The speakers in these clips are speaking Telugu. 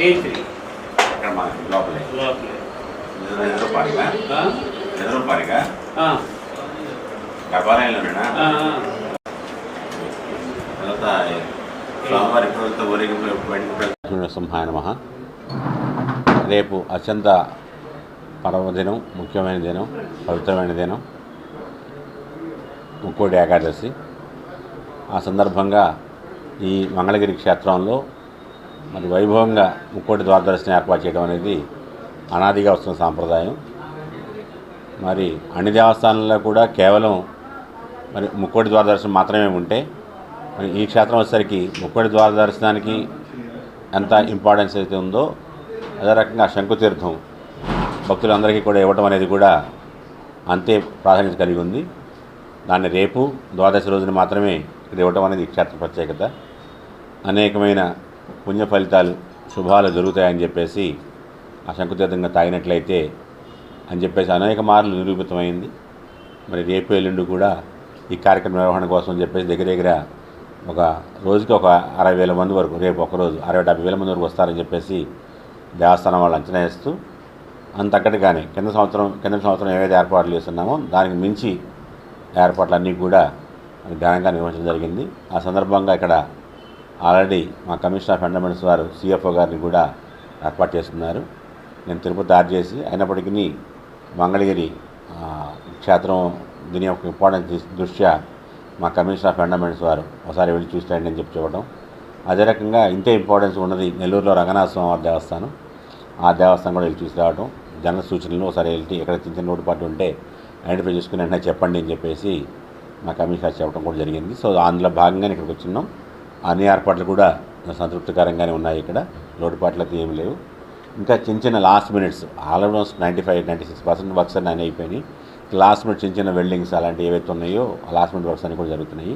త్రీ ఇక్కడ లోపలే. లోపలే. గర్భాలయంలోనేనా తర్వాత స్వామివారి ప్రభుత్వ సింహాయ నమ. రేపు అత్యంత పర్వదినం ముఖ్యమైన దినం పవిత్రమైన దినం ముక్కోటి ఏకాదశి. ఆ సందర్భంగా ఈ మంగళగిరి క్షేత్రంలో మరి వైభవంగా ముక్కోటి ద్వారదర్శనం ఏర్పాటు చేయడం అనేది అనాదిగా వస్తున్న సాంప్రదాయం. మరి అన్ని దేవస్థానాల్లో కూడా కేవలం మరి ముక్కోటి ద్వారదర్శనం మాత్రమే ఉంటే మరి ఈ క్షేత్రం వచ్చేసరికి ముక్కోటి ద్వార దర్శనానికి ఎంత ఇంపార్టెన్స్ అయితే ఉందో అదే రకంగా శంకుతీర్థం భక్తులందరికీ కూడా ఇవ్వటం అనేది కూడా అంతే ప్రాధాన్యత కలిగి ఉంది. దాన్ని రేపు ద్వాదశి రోజున మాత్రమే ఇక్కడ ఇవ్వటం అనేది ఈ క్షేత్ర ప్రత్యేకత. అనేకమైన పుణ్య ఫలితాలు శుభాలు జరుగుతాయని చెప్పేసి ఆ తాగినట్లయితే అని చెప్పేసి అనేక మార్లు నిరూపితమైంది. మరి రేపు ఎల్లుండి కూడా ఈ కార్యక్రమ నిర్వహణ కోసం చెప్పేసి దగ్గర దగ్గర ఒక రోజుకి ఒక అరవై వేల మంది వరకు రేపు ఒకరోజు అరవై డెబ్బై వేల మంది వరకు వస్తారని చెప్పేసి దేవస్థానం వాళ్ళు అంచనా వేస్తూ అంతక్కటిగానే కింద సంవత్సరం కింద సంవత్సరం ఏవైతే ఏర్పాట్లు చేస్తున్నామో దానికి మించి ఏర్పాట్లన్నీ కూడా ఘనంగా నిర్వహించడం జరిగింది. ఆ సందర్భంగా ఇక్కడ ఆల్రెడీ మా కమిషనర్ ఆఫ్ ఫండమెంట్స్ వారు సిఎఫ్ఓ గారిని కూడా ఏర్పాటు చేస్తున్నారు. నేను తిరుపతి ఆర్ చేసి అయినప్పటికీ మంగళగిరి క్షేత్రం దీని యొక్క ఇంపార్టెన్స్ దృష్ట్యా మా కమిషనర్ ఆఫ్ ఫండమెంట్స్ వారు ఒకసారి వెళ్ళి చూస్తాయండి అని చెప్పి చెప్పడం అదే రకంగా ఇంతే ఇంపార్టెన్స్ ఉన్నది నెల్లూరులో రంగనాథ స్వామి దేవస్థానం. ఆ దేవస్థానం కూడా వెళ్ళి చూసి రావడం జన సూచనలు ఒకసారి వెళ్ళి ఎక్కడ చిన్న చిన్న లోటుపాటు ఉంటే ఐడెంటిఫై చేసుకుని వెంటనే చెప్పండి అని చెప్పేసి మా కమిషనర్ చెప్పడం కూడా జరిగింది. సో అందులో భాగంగానే ఇక్కడికి వచ్చినాం అన్ని ఏర్పాట్లు కూడా సంతృప్తికరంగానే ఉన్నాయి ఇక్కడ. లోటుపాట్లు అయితే ఏమి లేవు. ఇంకా చిన్న చిన్న last minutes almost ninety five ninety six percent works అన్నీ అయిపోయినాయి. లాస్ట్ మినిట్ చిన్న చిన్న వెల్డింగ్స్ అలాంటివి ఏవైతే ఉన్నాయో లాస్ట్ మినిట్ వర్క్స్ అన్నీ కూడా జరుగుతున్నాయి.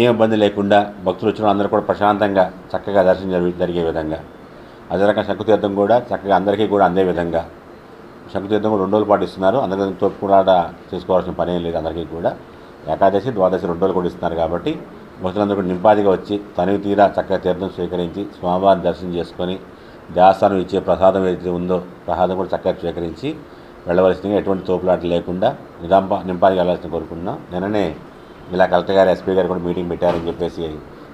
ఏ ఇబ్బంది లేకుండా భక్తులు వచ్చిన అందరూ కూడా ప్రశాంతంగా చక్కగా దర్శనం జరిగి జరిగే విధంగా. అదే రకంగా శంకుతీర్థం కూడా చక్కగా అందరికీ కూడా అందే విధంగా. శంకుతీర్థం కూడా రెండు రోజులు పాటు ఇస్తున్నారు. అందరికీ తోపు కూడా చేసుకోవాల్సిన పని ఏం లేదు అందరికీ కూడా. ఏకాదశి ద్వాదశి రెండు రోజులు కూడా ఇస్తున్నారు కాబట్టి భక్తులందరూ కూడా నింపాదిగా వచ్చి తనకు తీరా చక్కగా తీర్థం స్వీకరించి స్వామివారిని దర్శనం చేసుకొని దేవస్థానం ఇచ్చే ప్రసాదం ఏదైతే ఉందో ప్రసాదం కూడా చక్కగా స్వీకరించి వెళ్ళవలసిందిగా ఎటువంటి తోపులాట లేకుండా నిదాంప నింపాదిగా వెళ్ళాల్సిన కోరుకుంటున్నాం. నిన్ననే ఇలా కలెక్టర్ గారు ఎస్పీ గారు కూడా మీటింగ్ పెట్టారని చెప్పేసి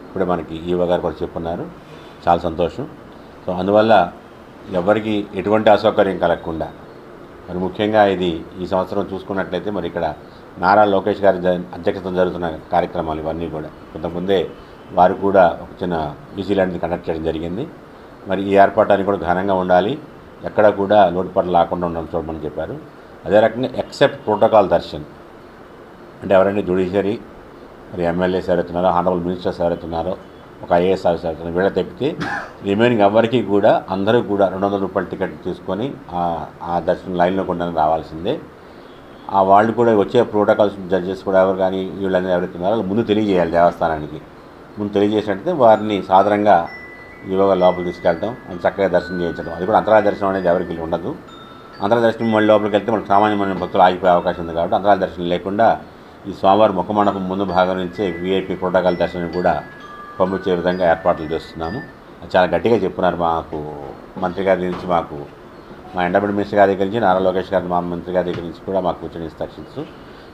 ఇప్పుడే మనకి ఈవో గారు కూడా చెప్పున్నారు. చాలా సంతోషం. సో అందువల్ల ఎవరికి ఎటువంటి అసౌకర్యం కలగకుండా మరి ముఖ్యంగా ఇది ఈ సంవత్సరం చూసుకున్నట్లయితే మరి ఇక్కడ నారా లోకేష్ గారి జ- అధ్యక్షతన జరుగుతున్న కార్యక్రమాలు ఇవన్నీ కూడా. కొంతముందే వారు కూడా ఒక చిన్న ఈసీ లాంటిది కండక్ట్ చేయడం జరిగింది. మరి ఈ ఏర్పాటాన్ని కూడా ఘనంగా ఉండాలి. ఎక్కడ కూడా లోటుపాట్లు లేకుండా ఉండాలని చూడమని చెప్పారు. అదే రకంగా ఎక్సెప్ట్ ప్రోటోకాల్ దర్శన్. అంటే ఎవరైనా జ్యుడిషియరీ మరి ఎమ్మెల్యేస్ ఎవరైతున్నారో హానరబుల్ మినిస్టర్స్ ఎవరైతున్నారో ఒక ఐఏఎస్ ఆఫీసర్ అవుతున్నారు వీళ్ళ తప్పితే రిమైనింగ్ ఎవరికి కూడా అందరూ కూడా రెండు వందల రూపాయల టికెట్ తీసుకొని ఆ- ఆ దర్శనం లైన్లో కూడా రావాల్సిందే. ఆ వాళ్ళు కూడా వచ్చే ప్రోటోకాల్స్ జడ్జెస్ కూడా ఎవరు కానీ వీళ్ళందరూ ఎవరైతే ఉన్నారో ముందు తెలియజేయాలి దేవస్థానానికి. ముందు తెలియజేసినట్టయితే వారిని సాధారణంగా యువగా లోపలికి తీసుకెళ్ళడం చక్కగా దర్శనం చేయించడం. అది కూడా అంతరాయ దర్శనం అనేది ఎవరికి ఉండదు. అంతరాయ దర్శనం మళ్ళీ లోపలికి వెళ్తే మనకు సామాన్యమైన భక్తులు ఆగిపోయే అవకాశం ఉంది కాబట్టి అంతరాయ దర్శనం లేకుండా ఈ స్వామివారి ముఖమండపం ముందు భాగం నుంచే వీఐపీ ప్రోటోకాల్ దర్శనం కూడా పంపించే విధంగా ఏర్పాట్లు చేస్తున్నాము. చాలా గట్టిగా చెప్పున్నారు మాకు మంత్రి గారి నుంచి మాకు మా ఎండమెంట్ మినిస్టర్ గారి దగ్గర నుంచి నారా లోకేష్ గారి మా మంత్రి గారి దగ్గర నుంచి కూడా మాకు వచ్చిన ఇన్స్ట్రక్షన్స్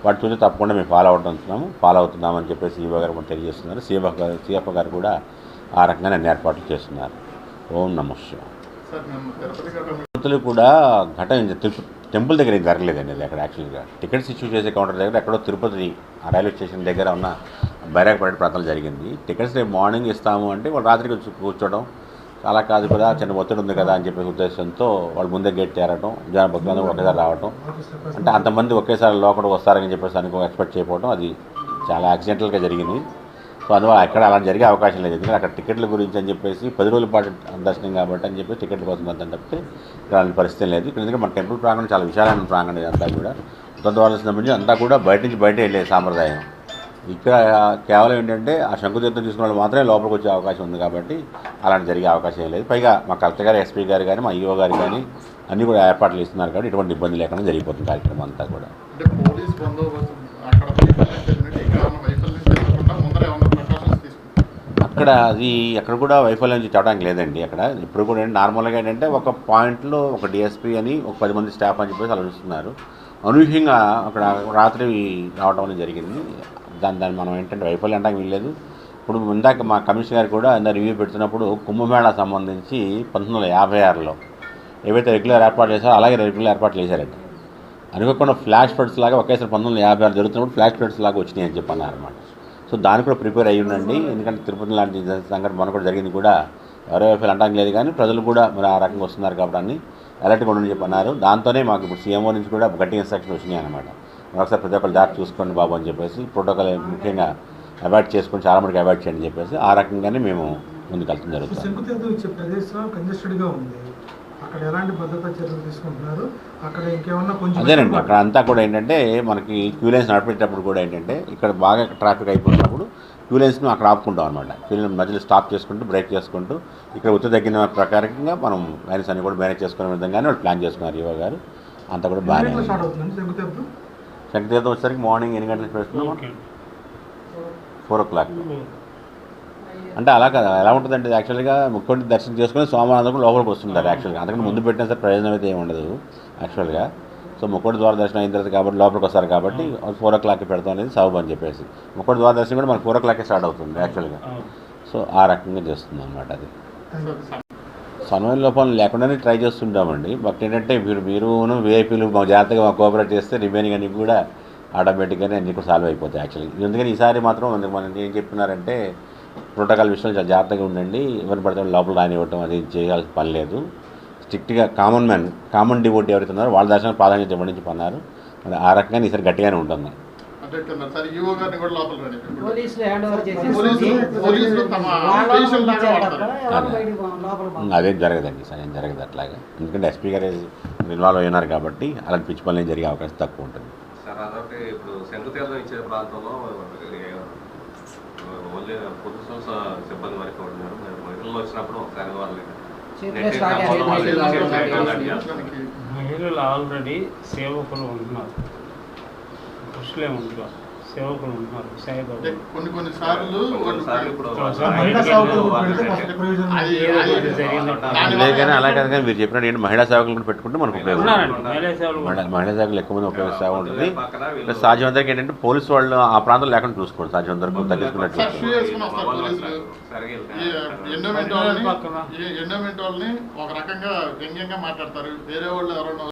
వాటి చూసి తప్పకుండా మేము ఫాలో అవుతున్నాము ఫాలో అవుతున్నామని చెప్పేసి ఈవో గారు తెలియజేస్తున్నారు. సీఎఫ్ గారు సీఎఫ్ గారు కూడా ఆ రకంగా అన్ని ఏర్పాట్లు చేస్తున్నారు. ఓం నమ తిరుపతిలో కూడా ఘటన తిరుపతి టెంపుల్ దగ్గర ఏం జరగలేదండి అది అక్కడ యాక్చువల్గా. టికెట్స్ ఇష్యూ చేసే కౌంటర్ దగ్గర ఎక్కడో తిరుపతి ఆ రైల్వే స్టేషన్ దగ్గర ఉన్న బైరాగపేట ప్రాంతాలు జరిగింది. టికెట్స్ రేపు మార్నింగ్ ఇస్తాము అంటే వాళ్ళు రాత్రికి కూర్చోవడం అలా కాదు కదా చిన్న ఒత్తిడి ఉంది కదా అని చెప్పే ఉద్దేశంతో వాళ్ళు ముందే గేట్ చేరడం జన భక్తులందరూ ఒకేసారి రావడం అంటే అంతమంది ఒకేసారి లోపల వస్తారని చెప్పేసి అనుకో ఎక్స్పెక్ట్ చేయకపోవడం అది చాలా యాక్సిడెంటల్గా జరిగింది. సో అందువల్ల అక్కడ అలా జరిగే అవకాశం లేదు. ఎందుకంటే అక్కడ టికెట్ల గురించి అని చెప్పేసి పది రోజుల పాటు దర్శనం కాబట్టి అని చెప్పి టికెట్ల కోసం అంతా తప్పితే ఇక్కడ అలాంటి పరిస్థితి లేదు. ఇక్కడ ఎందుకంటే మన టెంపుల్ ప్రాంగణం చాలా విశాలమైన ప్రాంగణం ఇదంతా కూడా. ఉత్తరద్వారసిన నుంచి అంతా కూడా బయట నుంచి బయట వెళ్ళే సాంప్రదాయం. ఇక్కడ కేవలం ఏంటంటే ఆ శంకుతీర్థం తీసుకున్న వాళ్ళు మాత్రమే లోపలికి వచ్చే అవకాశం ఉంది కాబట్టి అలాంటి జరిగే అవకాశం ఏం లేదు. పైగా మా కలెక్టర్ గారు ఎస్పీ గారు కానీ మా ఈఓ గారు కానీ అన్నీ కూడా ఏర్పాట్లు ఇస్తున్నారు కాబట్టి ఎటువంటి ఇబ్బంది లేకుండా జరిగిపోతుంది కార్యక్రమం అంతా కూడా. అక్కడ అది ఎక్కడ కూడా వైఫల్యం చెప్పడానికి లేదండి అక్కడ. ఇప్పుడు కూడా నార్మల్గా ఏంటంటే ఒక పాయింట్లో ఒక డిఎస్పీ అని ఒక పది మంది స్టాఫ్ అని చెప్పేసి ఆలోచిస్తున్నారు. అనూహ్యంగా అక్కడ రాత్రి రావడం అనేది జరిగింది. దాని దాన్ని మనం ఏంటంటే వైఫల్యం అనడానికి వీల్లేదు. ఇప్పుడు ఇందాక మా కమిషనర్ గారు కూడా అందరు రివ్యూ పెడుతున్నప్పుడు కుంభమేళా సంబంధించి పంతొమ్మిది వందల యాభై ఆరులో ఏవైతే రెగ్యులర్ ఏర్పాటు చేశారో అలాగే రెగ్యులర్ ఏర్పాట్లు చేశారండి అనుకోకుండా ఫ్లాష్ ఫ్లడ్స్ లాగా ఒకేసారి పంతొమ్మిది వందల యాభై ఆరు జరుగుతున్నప్పుడు ఫ్లాష్ ఫ్లడ్స్ లాగా వచ్చినాయి అని అనమాట సో దానికి కూడా ప్రిపేర్ అయ్యి ఉండండి. ఎందుకంటే తిరుపతి లాంటి సంఘటన మన కూడా జరిగింది కూడా ఎవరో వైఫల్యం అంటాం లేదు కానీ ప్రజలు కూడా మరి ఆ రకంగా వస్తున్నారు కాబట్టి అని అలర్ట్గా ఉండని చెప్పి అన్నారు దాంతోనే మాకు ఇప్పుడు సీఎంఓ నుంచి కూడా గట్టి ఇన్స్ట్రక్షన్ వచ్చినాయి అనమాట ఒకసారి ప్రతి ఒక్కరు జాగ్రత్త చూసుకోండి బాబు అని చెప్పేసి ప్రోటోకాల్ ముఖ్యంగా అవాయిడ్ చేసుకొని చాలా మందికి అవాయిడ్ చేయండి చెప్పేసి ఆ రకంగానే మేము ముందుకెళ్తాం జరుగుతుంది. శంకుతీర్థం ఇచ్చే ప్రదేశం కంజెస్టెడ్గా ఉంది? అక్కడ ఎలాంటి భద్రతా చర్యలు తీసుకుంటున్నారు? అక్కడ ఇంకేమన్నా కొంచెం అదేనండి అక్కడ అంతా కూడా ఏంటంటే మనకి క్యూ లైన్స్ నడిపేటప్పుడు కూడా ఏంటంటే ఇక్కడ బాగా ట్రాఫిక్ అయిపోతున్నప్పుడు క్యూ లైన్స్ను అక్కడ ఆపుకుంటాం అనమాట క్యూ లైన్ మధ్యలో స్టాప్ చేసుకుంటూ బ్రేక్ చేసుకుంటూ ఇక్కడ ఉత్తర తగ్గిన ప్రకారంగా మనం లైన్స్ అన్ని కూడా మేనేజ్ చేసుకునే విధంగానే వాళ్ళు ప్లాన్ చేసుకున్నారు యువ గారు. అంతా కూడా బాగానే శంకతీర్థం వచ్చేసరికి మార్నింగ్ ఎన్ని గంటలకు పెడుతున్నాం ఫోర్ ఓ క్లాక్. అంటే అలా కదా ఎలా ఉంటుందంటే యాక్చువల్గా ముక్కోటి దర్శనం చేసుకుని సోమవారం లోపలికి వస్తుంటారు యాక్చువల్గా అంతకంటే ముందు పెట్టినా సరే ప్రయోజనం అయితే ఏమి ఉండదు యాక్చువల్గా సో ముక్కోటి ద్వార దర్శనం అయిన తర్వాత కాబట్టి లోపలికి వస్తారు కాబట్టి ఫోర్ ఓ క్లాక్కి పెడతాం అనేది సబబు అని చెప్పేసి. ముక్కోటి ద్వార దర్శనం కూడా మనకు ఫోర్ ఓ క్లాక్కే స్టార్ట్ అవుతుంది యాక్చువల్గా సో ఆ రకంగా చేస్తుంది అనమాట అది సమయం లోపం లేకుండానే ట్రై చేస్తుంటామండి. బట్ ఏంటంటే మీరు మీరును వీఐపీలు మా జాగ్రత్తగా మాకు కోఆపరేట్ చేస్తే రిమైనింగ్ అన్ని కూడా ఆటోమేటిక్గానే అన్ని కూడా సాల్వ్ అయిపోతాయి యాక్చువల్లీ. ఎందుకని ఈసారి మాత్రం అందుకు మనం ఏం చెప్తున్నారంటే ప్రోటోకాల్ విషయంలో చాలా జాగ్రత్తగా ఉండండి. ఎవరిని పడితే లోపల రానివ్వటం అది చేయాల్సిన పని లేదు. స్ట్రిక్ట్గా కామన్ మ్యాన్ కామన్ డివోట్ ఎవరైతే ఉన్నారో వాళ్ళ దర్శనం ప్రాధాన్యత ఇవ్వడం పన్నారు మరి ఆ రకంగా ఈసారి గట్టిగానే ఉంటుంది అంటే ఇక్కడ సార్ ఈవో గారిని కూడా లోపల పోలీసులు తమ లాగా వాడతారు. అదేం. జరగదండి సార్ ఏం జరగదు అట్లాగా. ఎందుకంటే ఎస్పీ గారు ఇన్వాల్వ్ అయినారు కాబట్టి అలాంటి పిచ్చి పనులు ఏం జరిగే అవకాశం తక్కువ ఉంటుంది. సార్ అదొకటి ఇప్పుడు శంకుతీర్థం ఇచ్చే ప్రాంతంలో సిబ్బంది వరకు ఉన్నారు మహిళలు వచ్చినప్పుడు ఒకసారి వాళ్ళు మహిళలు ఆల్రెడీ సేవకులు ఉంటున్నారు. పురుషులే ఉంటారు. సేవకులు ఉంటున్నారు అంటే సాయిబాబు కొన్ని కొన్ని సార్లు కొన్నిసార్లు ఇప్పుడు సార్, మహిళా బయటికి సేవకులు వెళ్ళి వాళ్ళు పెడితే నెట్ కొంత ప్రయోజనం అది ఏదో అది- ఒకటి జరిగిందంట. దాని లేదు కానీ వల్ల అలా కాదు కానీ మీరు చెప్పినట్టు ఏంటి? మహిళా సేవకులు కూడా పెట్టుకుంటే మనకు ఉపయోగం మహిళా సేవకులు ఎక్కువ మంది ఉపయోగిస్తూ ఉంటుంది. ప్లస్ సాధ్యమంతరికి ఏంటంటే పోలీసు వాళ్ళు ఆ ప్రాంతం లేకుండా చూసుకోండి. సాధ్యమంతరకు తగ్గించుకున్నట్టు వాళ్ళని ఎండోమెంట్ వాళ్ళని ఒక రకంగా వ్యంగ్యంగా మాట్లాడతారు. వేరే వాళ్ళు ఎవరన్నా